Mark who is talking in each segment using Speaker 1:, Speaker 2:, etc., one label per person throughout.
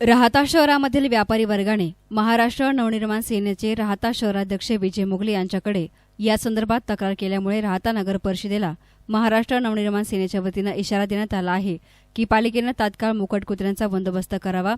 Speaker 1: राहता शहरामधील व्यापारी वर्गाने महाराष्ट्र नवनिर्माण सेनेचे राहता शहराध्यक्ष विजय मुगले यांच्याकडे या संदर्भात तक्रार केल्यामुळे राहता नगर परिषदेला महाराष्ट्र नवनिर्माण सेनेच्या वतीनं इशारा देण्यात आला आहे की पालिकेनं तात्काळ मुकट कुत्र्यांचा बंदोबस्त करावा.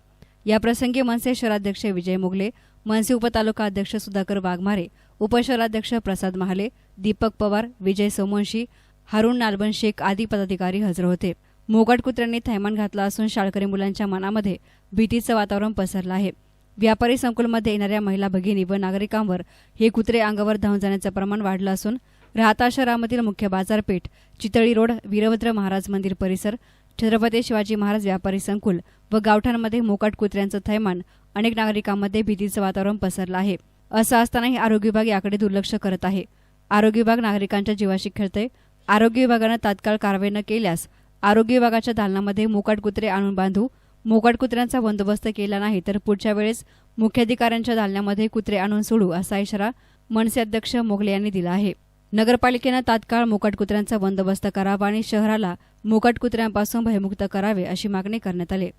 Speaker 1: याप्रसंगी मनसे शहराध्यक्ष विजय मुगले मनसे उपतालुका अध्यक्ष सुधाकर वाघमारे उपशहराध्यक्ष प्रसाद महाले दीपक पवार विजय सोमवंशी हारून नालबन शेख आदी पदाधिकारी हजर होते. मोगाट कुत्र्यांनी थैमान घातला असून शाळकरी मुलांच्या मनामध्ये भीतीचं वातावरण पसरलं आहे. व्यापारी संकुलमध्ये येणाऱ्या महिला भगिनी व नागरिकांवर हे कुत्रे अंगावर धावून जाण्याचं प्रमाण वाढलं असून राहता शहरामधील मुख्य बाजारपेठ चितळी रोड वीरभद्र महाराज मंदिर परिसर छत्रपती शिवाजी महाराज व्यापारी संकुल व गावठांमध्ये मोकाट कुत्र्यांचं थैमान अनेक नागरिकांमध्ये भीतीचं वातावरण पसरलं आहे. असं असतानाही आरोग्य विभाग याकडे दुर्लक्ष करत आहे. आरोग्य विभाग नागरिकांच्या जीवाशी खेळते आरोग्य विभागानं तात्काळ कारवाई न केल्यास आरोग्य विभागाच्या दालनामध्ये मोकाट कुत्रे आणून बांधू. मोकाट कुत्र्यांचा बंदोबस्त केला नाही तर पुढच्या वेळेस मुख्याधिकाऱ्यांच्या दालनामध्ये कुत्रे आणून सोडू असा इशारा मनसे अध्यक्ष मोगले यांनी दिला आहे. नगरपालिकेनं तात्काळ मोकाट कुत्र्यांचा बंदोबस्त करावा आणि शहराला मोकाट कुत्र्यांपासून भयमुक्त करावे अशी मागणी करण्यात आली.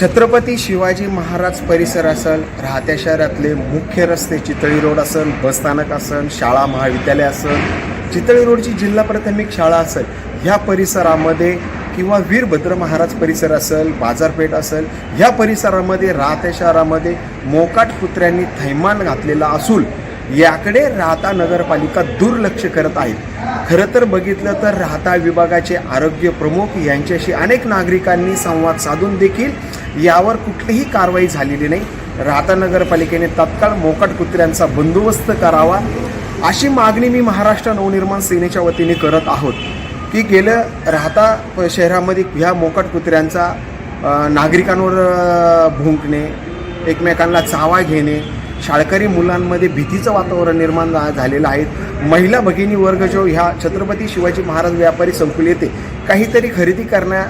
Speaker 2: छत्रपती शिवाजी महाराज परिसर असेल राहत्या शहरातले मुख्य रस्ते चितळी रोड असेल बसस्थानक असेल शाळा महाविद्यालय असेल चितळी रोडची जिल्हा प्राथमिक शाळा असेल ह्या परिसरामध्ये किंवा वीरभद्र महाराज परिसर असेल बाजारपेठ असेल ह्या परिसरामध्ये राहत्या शहरामध्ये मोकाट कुत्र्यांनी थैमान घातलेला असून याकडे राहता नगरपालिका दुर्लक्ष करत आहे खरं तर बघितलं तर राहता विभागाचे आरोग्य प्रमुख यांच्याशी अनेक नागरिकांनी संवाद साधून देखील यावर कुठलीही कारवाई झालेली नाही. राहता नगरपालिकेने तत्काळ मोकाट कुत्र्यांचा बंदोबस्त करावा अशी मागणी मी महाराष्ट्र नवनिर्माण सेनेच्या वतीने करत आहोत. ती गेलं राहता शहरामध्ये ह्या मोकट कुत्र्यांचा नागरिकांवर भुंकणे एकमेकांना चावा घेणे शाळकरी मुलांमध्ये भीतीचं वातावरण निर्माण झा- झालेलं आहे. महिला भगिनी वर्ग जो ह्या छत्रपती शिवाजी महाराज व्यापारी संकुल येथे काहीतरी खरेदी करण्या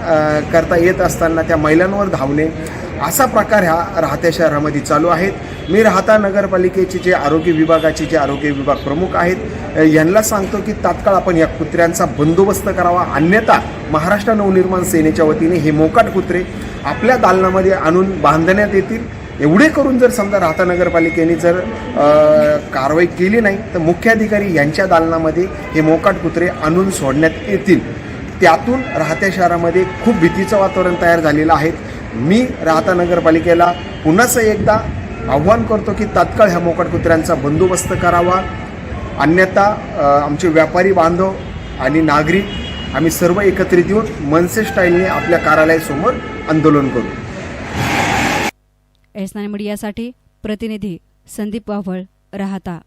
Speaker 2: करता येत असताना त्या महिलांवर धावणे असा प्रकार ह्या राहत्या शहरामध्ये चालू आहेत. मी राहता नगरपालिकेचे जे आरोग्य विभागाचे जे आरोग्य विभाग प्रमुख आहेत यांना सांगतो की तात्काळ आपण या कुत्र्यांचा बंदोबस्त करावा. अन्यथा महाराष्ट्र नवनिर्माण सेनेच्या वतीने हे मोकाट कुत्रे आपल्या दालनामध्ये आणून बांधण्यात येतील. एवढे करून जर समजा राहता नगरपालिकेने जर कारवाई केली नाही तर मुख्याधिकारी यांच्या दालनामध्ये हे मोकाट कुत्रे आणून सोडण्यात येतील. त्यातून राहत्या शहरामध्ये खूप भीतीचं वातावरण तयार झालेलं आहे. मी राहता नगरपालिकेला पुन्हाच एकदा आव्हान करतो की तात्काळ ह्या मोकाट कुत्र्यांचा बंदोबस्त करावा. अन्यथा आमचे व्यापारी बांधव आणि नागरिक आम्ही सर्व एकत्रित येऊन मनसे स्टाईलने आपल्या कार्यालयासमोर आंदोलन करू.
Speaker 1: एस नाईन मीडियासाठी प्रतिनिधी संदीप वाव्हळ राहता.